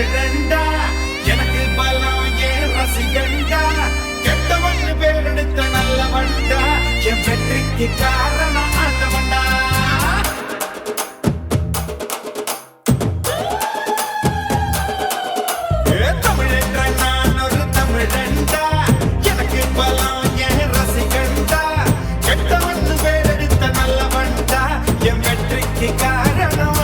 தமிழண்டா எனக்கு பலம் ஏன் ரசிகண்டா? கெட்டவன் பேரெடுத்த நல்லவன்டா என் வெற்றிக்கு காரணம் ஆண்டவன்டா. தமிழன்ற நான் ஒரு தமிழண்டா? எனக்கு பலம் காரணம்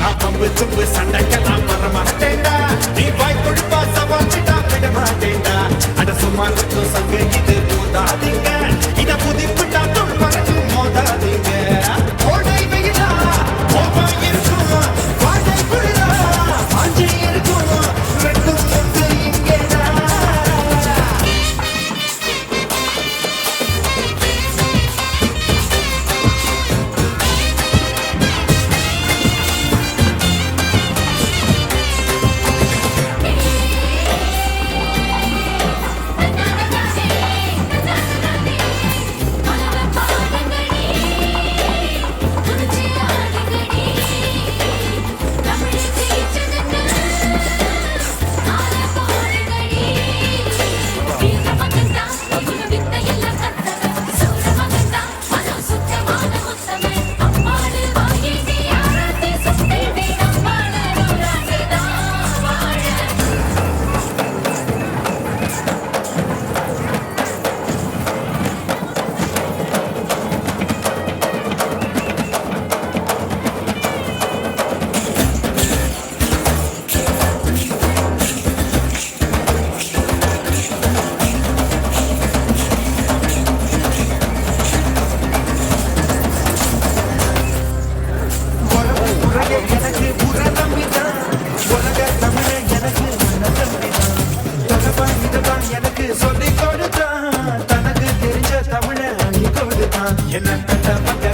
நான் பம்பு தும்பு சண்டைக்கெல்லாம் வர மாட்டேன்டா. நீ வாய் கொடுப்பா சவாச்சிட்டா விட மாட்டேன்டா. அட சும்மா இருக்கும் சங்க இது போதாதீங்க என்ன கட்ட